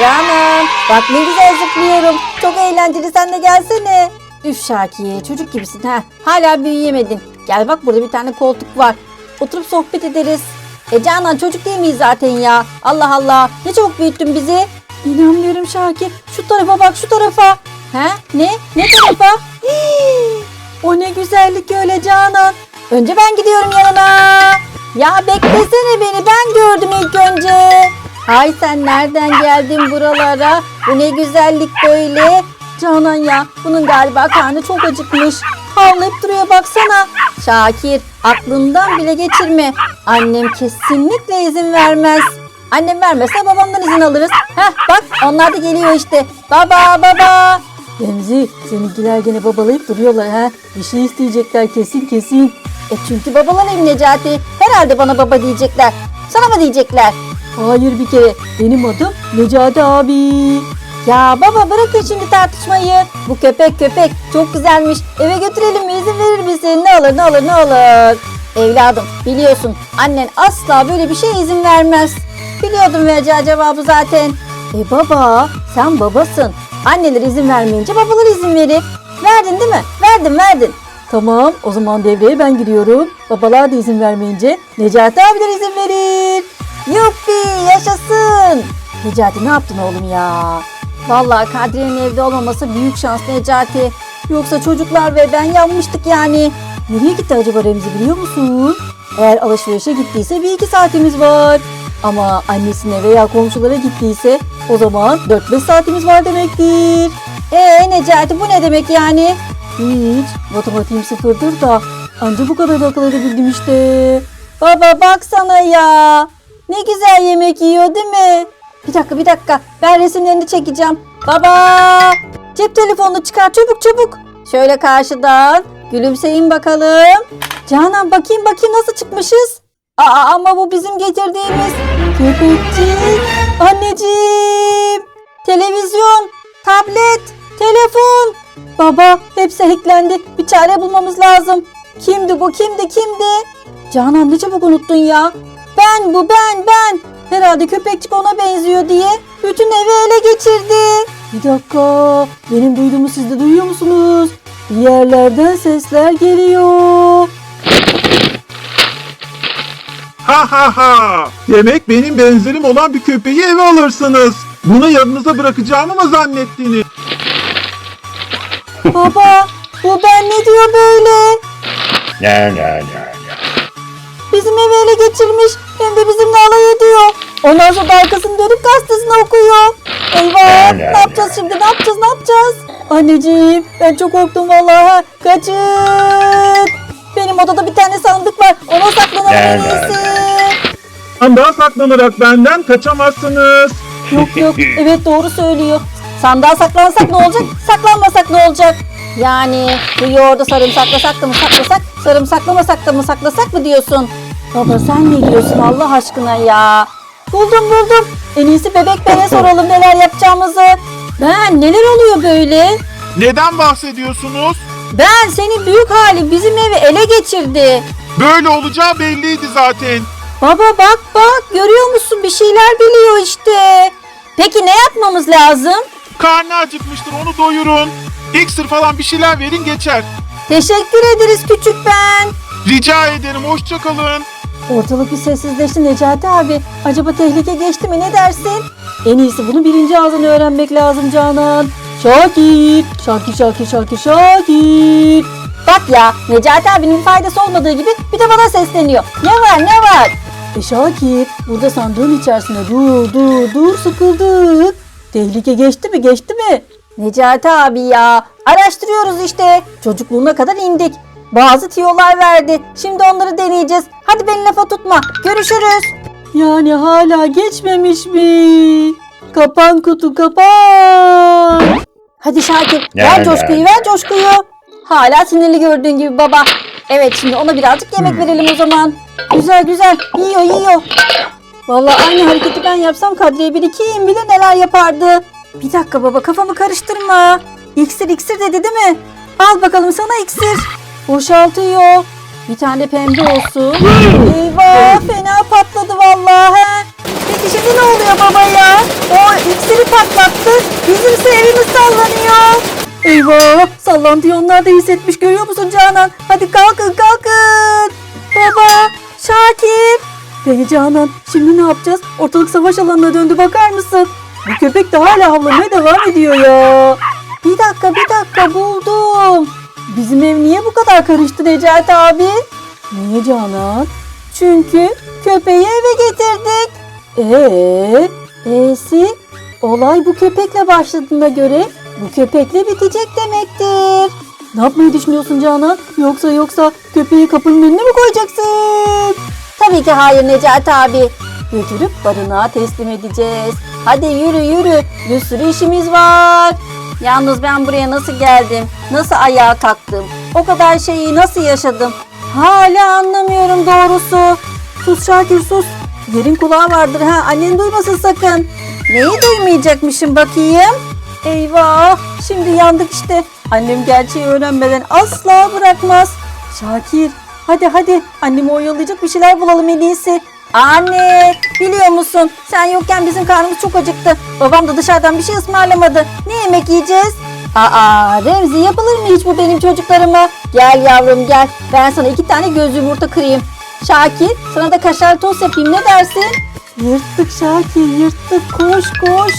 Canım bak ne güzel zıplıyorum. Çok eğlenceli sen de gelsene. Üf Şakiye çocuk gibisin ha. Hala büyüyemedin. Gel bak burada bir tane koltuk var. Oturup sohbet ederiz. E Canan çocuk değil miyiz zaten ya? Allah Allah ne çabuk büyüttün bizi. İnanmıyorum Şakir. Şu tarafa bak şu tarafa. He? Ne? Ne tarafa? Hii! o ne güzellik öyle Canan. Önce ben gidiyorum yanına. Ya beklesene beni ben gördüm ilk önce. Hay sen nereden geldin buralara? Bu ne güzellik böyle. Canan ya bunun galiba karnı çok acıkmış. Havlayıp duruyor baksana. Şakir aklından bile geçirme. Annem kesinlikle izin vermez. Annem vermezse babamdan izin alırız. Heh bak onlar da geliyor işte. Baba baba. Remzi seninkiler gene babalayıp duruyorlar ha. Bir şey isteyecekler kesin kesin. E çünkü babalarıyım Necati. Herhalde bana baba diyecekler. Sana mı diyecekler? Hayır bir kere. Benim adım Necati abi. Ya baba bırakın şimdi tartışmayı. Bu köpek köpek çok güzelmiş. Eve götürelim mi? İzin verir misin? Ne olur ne olur ne olur. Evladım biliyorsun annen asla böyle bir şeye izin vermez. Biliyordum vereceği cevabı zaten. E baba sen babasın. Anneler izin vermeyince babalar izin verir. Verdin değil mi? Verdin verdin. Tamam o zaman devreye ben giriyorum. Babalar da izin vermeyince Necati abiler izin verir. Yuppi yaşasın. Necati ne yaptın oğlum ya? Vallahi Kadriye'nin evde olmaması büyük şans Necati. Yoksa çocuklar ve ben yanmıştık yani. Nereye gitti acaba Remzi biliyor musun? Eğer alışverişe gittiyse bir iki saatimiz var. Ama annesine veya komşulara gittiyse o zaman 4-5 saatimiz var demektir. Ee Necati bu ne demek yani? Hiç. Matematiğim sıfırdır da anca bu kadar akıl edebildim işte. Baba baksana ya. Ne güzel yemek yiyor değil mi? Bir dakika bir dakika. Ben resimlerini çekeceğim. Baba. Cep telefonunu çıkar çabuk çabuk. Şöyle karşıdan. Gülümseyin bakalım. Canan bakayım bakayım nasıl çıkmışız. Aa ama bu bizim getirdiğimiz köpekçik. Anneciğim. Televizyon, tablet, telefon. Baba hepsi hacklendi. Bir çare bulmamız lazım. Kimdi bu kimdi kimdi? Canan ne çabuk unuttun ya. Ben bu ben ben. Herhalde köpekçik ona benziyor diye bütün evi ele geçirdi. Bir dakika. Benim duyduğumu siz de duyuyor musunuz? Bir yerlerden sesler geliyor. Ha ha ha! Demek benim benzerim olan bir köpeği eve alırsınız. Bunu yanınıza bırakacağımı mı zannettiniz? Baba bu ben ne diyor böyle? Ne ne ne ne. Bizim evi ele geçirmiş hem de bizimle alay ediyor. Ondan sonra da arkasını dönüp gazetesini okuyor. Eyvah ne yapacağız şimdi ne yapacağız ne yapacağız? Anneciğim ben çok korktum vallahi. Kaçın. Benim odada bir tane sandık var. Ona saklanalım en iyisi. Sandığa saklanarak benden kaçamazsınız. Yok yok evet doğru söylüyor. Sandığa saklansak ne olacak? Saklanmasak ne olacak? Yani bu yoğurdu sarımsaklasak da mı saklasak? Sarımsaklamasak da mı saklasak mı diyorsun? Baba sen ne diyorsun Allah aşkına ya? Buldum buldum. En iyisi bebek bene soralım neler yapacağımızı. Ben neler oluyor böyle? Neden bahsediyorsunuz? Ben senin büyük hali bizim evi ele geçirdi. Böyle olacağı belliydi zaten. Baba bak bak görüyor musun bir şeyler biliyor işte. Peki ne yapmamız lazım? Karnı acıkmıştır onu doyurun. İksir falan bir şeyler verin geçer. Teşekkür ederiz küçük ben. Rica ederim hoşça kalın. Ortalık bir sessizleşti Necati abi. Acaba tehlike geçti mi ne dersin? En iyisi bunu birinci ağzını öğrenmek lazım Canan. Şakir, Şakir, Şakir, Şakir, Şakir. Bak ya Necati abinin faydası olmadığı gibi bir de bana sesleniyor. Ne var ne var? E Şakir burada sandığın içerisinde dur dur dur sıkıldık. Tehlike geçti mi geçti mi? Necati abi ya araştırıyoruz işte. Çocukluğuna kadar indik. Bazı tiyolar verdi. Şimdi onları deneyeceğiz. Hadi beni lafa tutma. Görüşürüz. Yani hala geçmemiş mi? Kapan kutu kapan. Hadi Şakir ver coşkuyu ver coşkuyu. Hala sinirli gördüğün gibi baba. Evet şimdi ona birazcık yemek verelim o zaman. Güzel güzel yiyor yiyor. Vallahi aynı hareketi ben yapsam Kadriye bir iki bile neler yapardı. Bir dakika baba kafamı karıştırma. İksir iksir dedi değil mi? Al bakalım sana iksir. Boşaltıyor. Bir tane pembe olsun. Eyvah fena patladı vallahi. Peki şimdi ne oluyor baba ya? O iksiri battı. Bizimse evimiz sallanıyor. Eyvah sallantıyı onlar da hissetmiş görüyor musun Canan? Hadi kalkın kalkın. Baba Şakir. Peki Canan şimdi ne yapacağız? Ortalık savaş alanına döndü bakar mısın? Bu köpek de hala havlamaya devam ediyor ya. Bir dakika bir dakika buldum. Bizim ev niye bu kadar karıştı Necati abi? Niye Canan? Çünkü köpeği eve getirdik. Ee, E'si olay bu köpekle başladığına göre bu köpekle bitecek demektir. Ne yapmayı düşünüyorsun Canan? Yoksa yoksa köpeği kapının önüne mi koyacaksın? Tabii ki hayır Necati abi. Götürüp barınağa teslim edeceğiz. Hadi yürü yürü. Bir sürü işimiz var. Yalnız ben buraya nasıl geldim? Nasıl ayağa kalktım? O kadar şeyi nasıl yaşadım? Hala anlamıyorum doğrusu. Sus Şakir sus. Yerin kulağı vardır ha. Annen duymasın sakın. Neyi duymayacakmışım bakayım? Eyvah. Şimdi yandık işte. Annem gerçeği öğrenmeden asla bırakmaz. Şakir hadi hadi annemi oyalayacak bir şeyler bulalım en iyisi. Anne biliyor musun sen yokken bizim karnımız çok acıktı. Babam da dışarıdan bir şey ısmarlamadı. Ne yemek yiyeceğiz? Aa Remzi yapılır mı hiç bu benim çocuklarıma? Gel yavrum gel ben sana iki tane göz yumurta kırayım. Şakir sana da kaşar tost yapayım ne dersin? Yırttık Şakir yırttık koş koş.